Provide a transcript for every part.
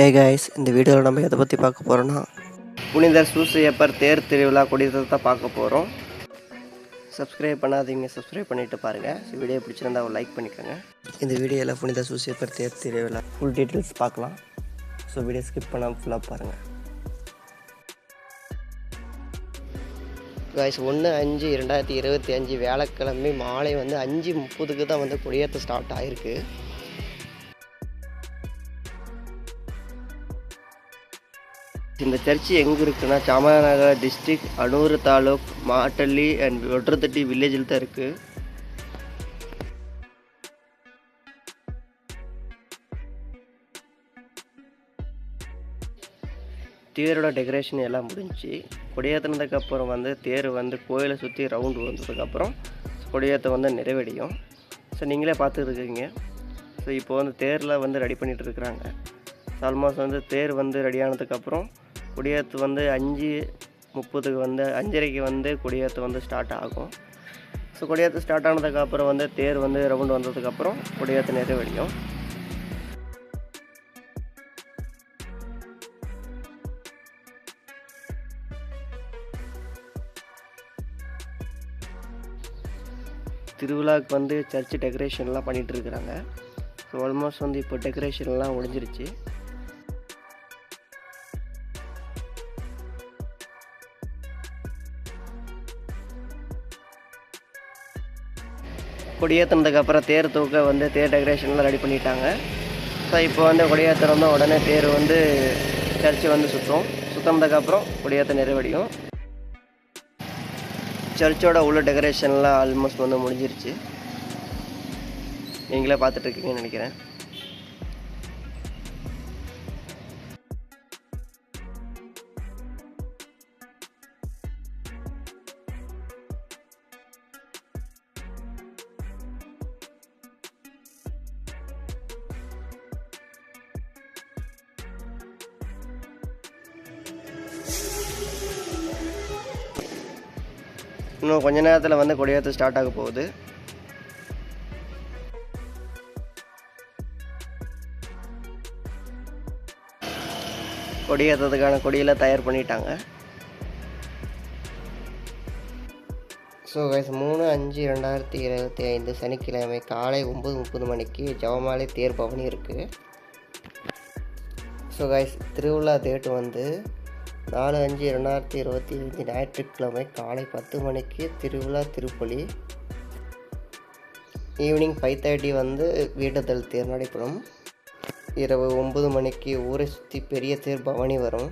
ஏ guys இந்த வீடியோவில் நம்ம எதை பற்றி பார்க்க போகிறோன்னா புனிதர் சூசையப்பர் தேர் திருவிழா கொடியத்தை தான் பார்க்க போகிறோம் சப்ஸ்கிரைப் பண்ணாதீங்க சப்ஸ்கிரைப் பண்ணிட்டு பாருங்கள் வீடியோ பிடிச்சிருந்தா ஒரு லைக் பண்ணிக்கோங்க. இந்த வீடியோவில் புனித சூசையப்பர் தேர் திருவிழா ஃபுல் டீட்டெயில்ஸ் பார்க்கலாம். ஸோ வீடியோ ஸ்கிப் பண்ணாமல் ஃபுல்லாக பாருங்கள் காய்ஸ் ஒன்று அஞ்சு ரெண்டாயிரத்தி இருபத்தி அஞ்சு வியாழக்கிழமை மாலை வந்து அஞ்சு முப்பதுக்கு தான் வந்து கொடியேற்ற ஸ்டார்ட் ஆகிருக்கு இந்த சர்ச்சு எங்கே இருக்குன்னா Chamarajanagar district Hanur taluk Mattalli and Ottathatti வில்லேஜில் தான் இருக்குது தேரோட டெக்கரேஷன் எல்லாம் முடிஞ்சுச்சு கொடியேற்றினதுக்கப்புறம் வந்து தேர் வந்து கோயிலை சுற்றி ரவுண்டு வந்ததுக்கப்புறம் கொடியேற்ற வந்து நிறைவடையும். ஸோ நீங்களே பார்த்துருக்கீங்க ஸோ இப்போ வந்து தேரில் வந்து ரெடி பண்ணிகிட்டு இருக்கிறாங்க. ஆல்மோஸ்ட் வந்து தேர் வந்து ரெடியானதுக்கப்புறம் கொடியேற்று வந்து அஞ்சு முப்பதுக்கு வந்து அஞ்சரைக்கு வந்து கொடியேற்று வந்து ஸ்டார்ட் ஆகும். ஸோ கொடியேற்று ஸ்டார்ட் ஆனதுக்கப்புறம் வந்து தேர் வந்து ரவுண்டு வந்ததுக்கப்புறம் கொடியேற்று நிறைவடையும் திருவிழாவுக்கு வந்து சர்ச் டெக்கரேஷன்லாம் பண்ணிகிட்டு இருக்கிறாங்க. ஸோ ஆல்மோஸ்ட் வந்து இப்போ டெக்கரேஷன்லாம் முடிஞ்சிருச்சு. கொடியேற்றினதுக்கப்புறம் தேர் தூக்க வந்து தேர் டெக்கரேஷன்லாம் ரெடி பண்ணிட்டாங்க. ஸோ இப்போ வந்து கொடியேற்றுறோம்னா உடனே தேர் வந்து சர்ச்சு வந்து சுற்றும் சுற்றினதுக்கப்புறம் கொடியேற்ற நிறைவடையும். சர்ச்சோட உள்ள டெக்கரேஷன்லாம் ஆல்மோஸ்ட் வந்து முடிஞ்சிருச்சு. நீங்களே பார்த்துட்ருக்கீங்கன்னு நினைக்கிறேன். இன்னும் கொஞ்ச நேரத்தில் வந்து கொடியேற்ற ஸ்டார்ட் ஆக போகுது. கொடியேற்றதுக்கான கொடியெல்லாம் தயார் பண்ணிட்டாங்க. ஸோ கைஸ் மூணு அஞ்சு ரெண்டாயிரத்தி இருபத்தி ஐந்து சனிக்கிழமை காலை ஒம்பது முப்பது மணிக்கு ஜவமாலை தேர் பவனி இருக்குது ஸோ கைஸ் திருவிழா டேட்டு வந்து நாலு அஞ்சு ரெண்டாயிரத்தி இருபத்தி ஐந்து ஞாயிற்றுக்கிழமை காலை பத்து மணிக்கு திருவிழா திருப்பலி. ஈவினிங் ஃபைவ் தேர்ட்டி வந்து வீடுதல் தேர் நடைபெறும் இரவு ஒம்பது மணிக்கு ஊரை சுற்றி பெரிய தேர் பவனி வரும்.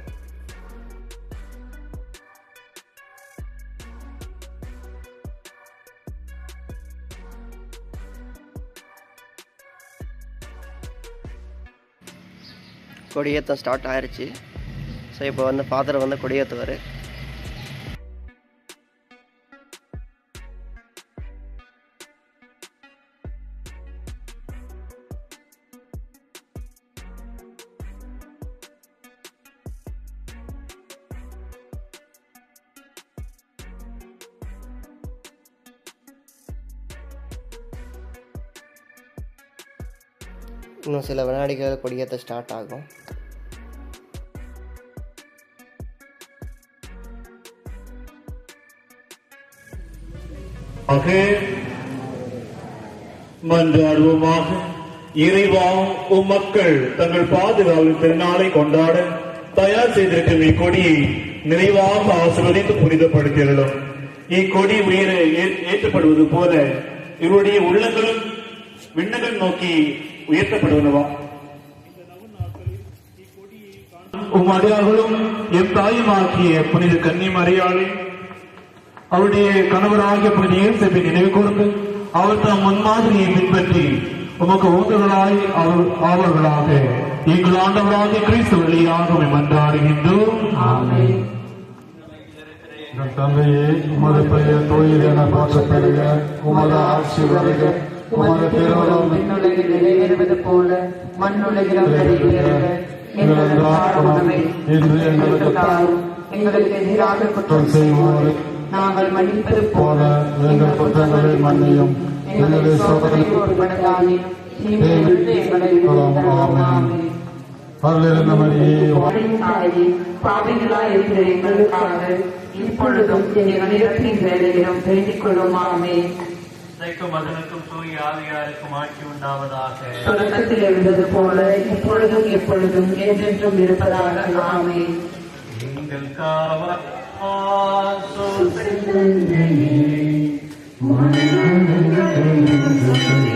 கொடியேற்றம் ஸ்டார்ட் ஆயிடுச்சு ஸோ இப்போ வந்து ஃபாதர் வந்து கொடியேற்றுவார் இன்னும் சில வினாடிகள் கொடியேற்ற ஸ்டார்ட் ஆகும். ஆக மன்றாடுவோமாக இறைவா உம் மக்கள் தங்கள் பாதுகாவல் திருநாளை கொண்டாட தயார் செய்திருக்கும் இக்கொடியை நிறைவாக ஆசிர்வதித்து புனிதப்படுத்தியுள்ளோம் இக்கொடி உயிர ஏற்றப்படுவது போல இவருடைய உள்ளங்களும் விண்ணகம் நோக்கி உயர்த்தப்படுவனவா? உம் அடியார்களும் என் தாயுமாக்கிய புனித கன்னி மரியாதை அவருடைய கணவராகிய புனித இயேசுவை நினைவு கூர்ந்து அவர் தம் முன்மாதிரியை பின்பற்றி உமக்கு ஊந்துகளாய் அவர் ஆவர்களாக. எங்கள் ஆண்டவராகிய கிறிஸ்து வழியாக மன்றாடுகின்றோம். தந்தையே உமது பெயர் தூயது என போற்றப்படுக உமது ஆட்சி வருக. உமது திருவள்ளுவர் விண்ணுலகில் நிறைவேறுவது போல மண்ணுலகிலும் நிறைவேறுக. எங்களுக்கு எதிராக குற்றம் செய்வோரை நாங்கள் மன்னிப்பது போல எங்கள் குற்றங்களை மன்னியும். எங்களை சோதனை உட்படுத்தாதே பாவிகளாய் இருக்கிற எங்களுக்காக இப்பொழுதும் எங்கள் நிலத்தின் வேலையிலும் வேண்டிக் கொள்ளும் ஆமே இன்றைக்கும் மகனுக்கும் தூய ஆவியாருக்கும் ஆட்சி உண்டாவதாக. தொடக்கத்தில் இருந்தது போல இப்பொழுதும் எப்பொழுதும் என்றென்றும் இருப்பதாக ஆமே. எங்கள் காவல் Thank you.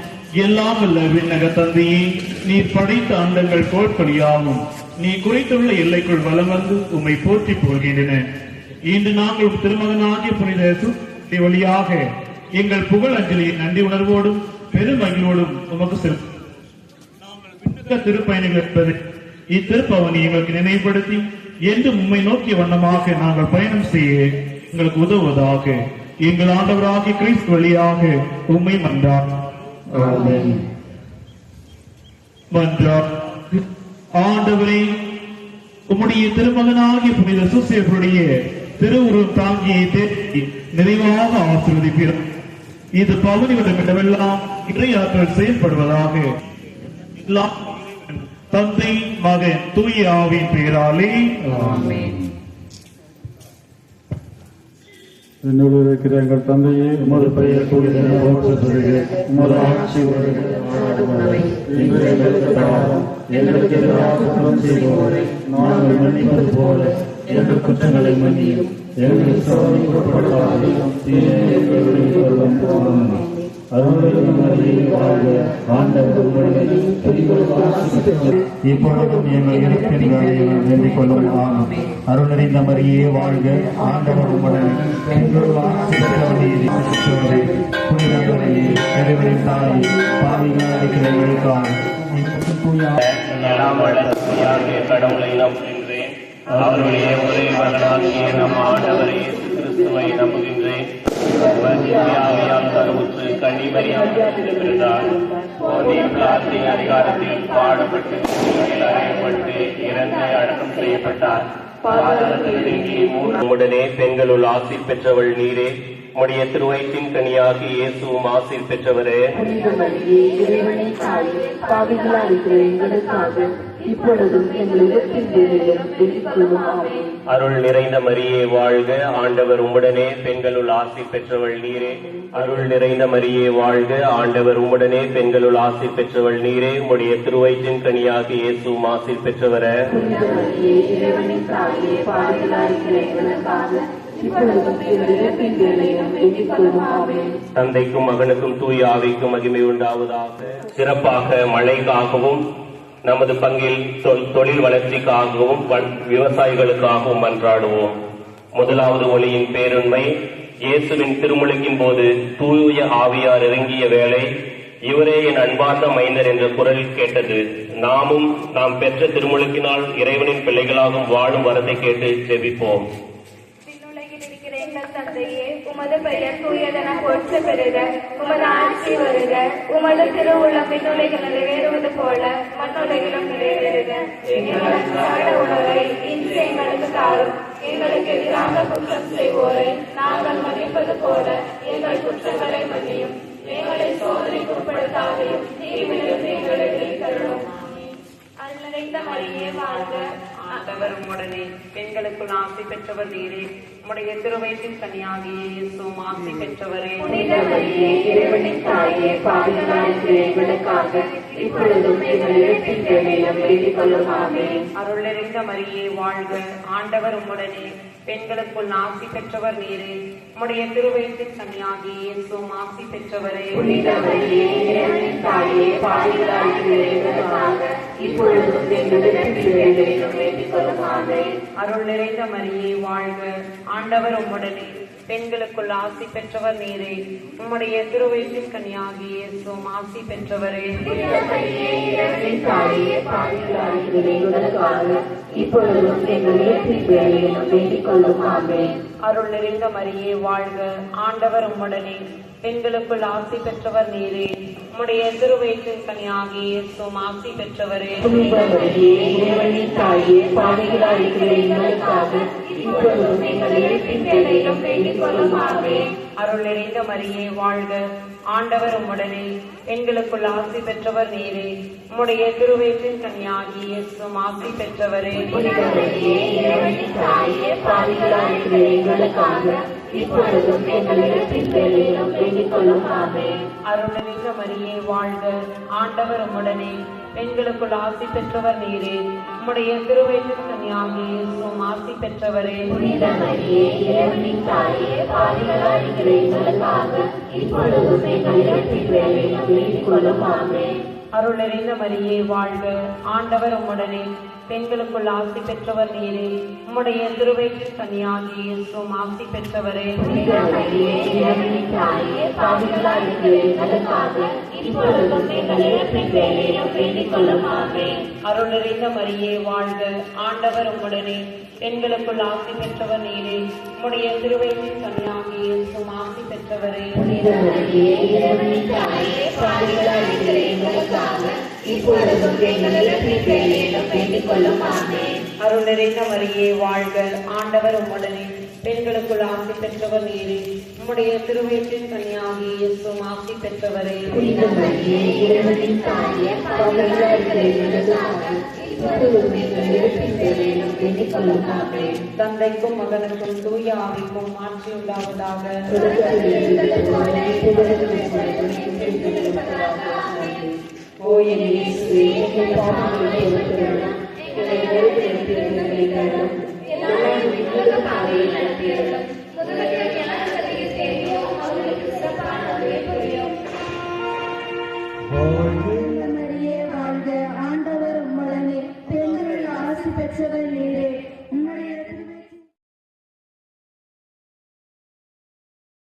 எல்லாம் அல்ல விண்ணக தந்தையே. நீ படைத்த அண்டங்கள் கோட்படியாகும். நீ குறித்துள்ள எல்லைக்குள் வலம் வந்து உம்மை போற்றி போகின்றன. இன்று நாங்கள் திருமகனாகிய புனித சுத்தி வழியாக எங்கள் புகழ் அஞ்சலியின் நன்றி உணர்வோடும் பெருமகிழ்வோடும் உமக்கு செலுத்த விண்ணக திருப்பயணிகள் என்பது இத்திருப்பவனை எங்களுக்கு நினைவுபடுத்தி என்று உம்மை நோக்கிய வண்ணமாக நாங்கள் பயணம் செய்ய எங்களுக்கு உதவுவதாக. எங்கள் ஆண்டவராகிய கிறிஸ்து வழியாக உம்மை மன்றார் மன்றார் ஆண்டவரே உம்முடைய திருமகனாகிய புனித திரு திருவுருவம் தாங்கியை தேடி நிறைவாக ஆசிர்வதிப்பீர். இது பகுதிவிடமிடமெல்லாம் இறையாற்றல் செயல்படுவதாக தந்தை மகன் தூய ஆவின் பெயராலே. என்னோடு இருக்கிற எங்கள் தந்தையே உமது பெயர் தூய உமது ஆட்சி எங்களுக்கு குற்றம் செய்வோரை நாங்கள் மன்னிப்பது போல எங்கள் குற்றங்களை மன்னியும். எங்கள் சோதனை தீமையை வாழ்க ஆண்டவர் உம்முடைய இப்பொழுதும் எங்கள் இருப்பின் வேலையில் வேண்டிக் கொள்ளும் ஆகும் அருள் நிறைந்த மரியே வாழ்க ஆண்டவர் உம்முடன் தாய் பாவிகளாக கடவுளை அவருடைய ஒரே மகனாகிய நம் ஆண்டவரே கிறிஸ்துவை நம்புகின்றேன். அவர் ஆவியால் கருவுற்று கன்னிமரியால் பிறந்தார் போதிய பிளாத்தின் அதிகாரத்தில் பாடப்பட்டு சிலுவையில் அறையப்பட்டு இறந்து அடக்கம் செய்யப்பட்டார் பாதாளத்தில் உடனே பெண்களுள் ஆசிர் பெற்றவள் நீரே உடைய திருவயிற்றின் கனியாகி இயேசுவும் ஆசீர் பெற்றவரே. இப்பொழுதும் எங்கள் இடத்தின் வேலையிலும் அருள் நிறைந்த மரியே வாழ்க. ஆண்டவர் உம்முடனே பெண்களுள் ஆசி பெற்றவள் நீரே. அருள் நிறைந்த மரியே வாழ்க. ஆண்டவர் உம்முடனே பெண்களுள் ஆசி பெற்றவள் நீரே. உம்முடைய திருவயிற்றின் கனியாகி இயேசுவும் ஆசி பெற்றவரே. தந்தைக்கும் மகனுக்கும் தூய ஆவிக்கும் மகிமை உண்டாவதாக. சிறப்பாக மழைக்காகவும் நமது பங்கில் தொழில் வளர்ச்சிக்காகவும் விவசாயிகளுக்காகவும் மன்றாடுவோம். முதலாவது ஒளியின் பேருண்மை இயேசுவின் திருமுழுக்கின் போது தூய ஆவியார் இறங்கிய வேளை இவரே என் அன்பார்ந்த மைந்தர் என்ற குரல் கேட்டது. நாமும் நாம் பெற்ற திருமுழுக்கினால் இறைவனின் பிள்ளைகளாகவும் வாழும் வரத்தை கேட்டு செவிப்போம் விண்ணுலகில் இருக்கிற எங்கள் தந்தையே உமது பெயர் தூயதென போற்ற பெறுக உமது ஆட்சி வருக. உமது திருவுள்ளம் விண்ணுலகில் நிறைவேறுவது போல மண்ணுலகிலும் நிறைவேறுக. உணவை இன்று எங்களுக்கு தாரும். எங்களுக்கு எதிராக குற்றம் செய்வோரை நாங்கள் மன்னிப்பது போல எங்கள் குற்றங்களை மன்னியும். எங்களை சோதனைக்கு உட்படுத்தாதையும் தீவிலிருந்து எங்களை வெளித்தருளும் அருள் நிறைந்த மரியே வாழ்க. ஆ- ஆண்டவர் உம்முடனே பெண்களுக்குள் ஆசை பெற்றவர் நீரே. உடைய திருவயத்தின் கனியாகிய இயேசுவும் ஆசை பெற்றவரே. புனித இறைவனின் தாயே பாவிகளாகிய எங்களுக்காக இப்பொழுதும் எங்கள் வேண்டிக் கொள்ளும் மரியே வாழ்க. ஆண்டவர் உம்முடனே. பெண்களுக்குள் ஆசி பெற்றவர் நீரே. உம்முடைய திருவயிற்றின் கனியாகிய இயேசுவும் ஆசி பெற்றவரே. தாயே இப்பொழுதும் எங்கள் வேண்டிக் கொள்ளும் அருள் நிறைந்த மரியே வாழ்க. ஆண்டவர் உம்முடனே. பெண்களுக்குள் ஆசி பெற்றவர் நீரே. உம்முடைய திருவயிற்றின் கனியாகிய இயேசுவும் ஆசி பெற்றவரே. இப்பொழுதும் அருள் நிறைந்த மரியே வாழ்க. ஆண்டவர் உம்முடனே. பெண்களுக்குள் ஆசி பெற்றவர் நீரே. உம்முடைய திருவயிற்றின் கனியாகி இயேசும் ஆசி பெற்றவரே. தாயே பாவிகளாகிய இப்பொழுதும் எங்கள் இறப்பின் வேண்டிக் கொள்ளும் அருள் நிறைந்த மரியே வாழ்க ஆண்டவர் உம்முடனே பெண்களுக்குள் ஆசி பெற்றவர் நீரே உம்முடைய திருவயிற்றின் கன்னியாகி இயேசும் ஆசி பெற்றவரே இப்பொழுதும் எங்கள் இறப்பின் வேண்டிக் கொள்ளும் அருள் நிறைந்த மரியே வாழ்க. ஆண்டவர் உம்முடனே. பெண்களுக்குள் ஆசி பெற்றவர் நீரே. உம்முடைய திருவயிற்றின் கனியாகிய இயேசுவும் ஆசி பெற்றவரே. புனித மரியே இறைவனின் தாயே பாவிகளாகிய எங்களுக்காக இப்பொழுதும் எங்கள் இறப்பின் வேளையிலும் வேண்டிக் கொள்ளும். ஆமென். அருள் நிறைந்த மரியே வாழ்க. ஆண்டவர் உம்முடனே. பெண்களுக்குள் ஆசி பெற்றவர் நீரே. உம்முடைய திருவயிற்றின் கனியாகிய இயேசுவும் ஆசி பெற்றவரே. புனித மரியே அருள் நிறைந்த மரியே வாழ்க. ஆண்டவர் உங்களுடனே பெண்களுக்குள் ஆசி பெற்றவர் நீரே. உம்முடைய திருவயிற்றின் கனியாகிய இயேசுவும் ஆசி பெற்றவரே. இப்பொழுதும் வேண்டிக் கொள்ளும் அருள் நிறைந்த மரியே வாழ்கள் ஆண்டவர் உம்முடனே பெண்களுக்குள் ஆசி பெற்றவர் நீரே உம்முடைய திருவயிற்றின் கனியாகிய இயேசும் ஆசி பெற்றவரே தந்தைக்கும் மகனுக்கும் தூய ஆவிக்கும் மாற்றி உண்டாவதாக ஓ என் இயேசுவே, எங்கள் பாவங்களை பொறுத்தருளும். எங்களை நெருப்பில் இருந்து எங்களை மீண்டும் எல்லா உயிர்களுக்காக நடத்தியருளும்.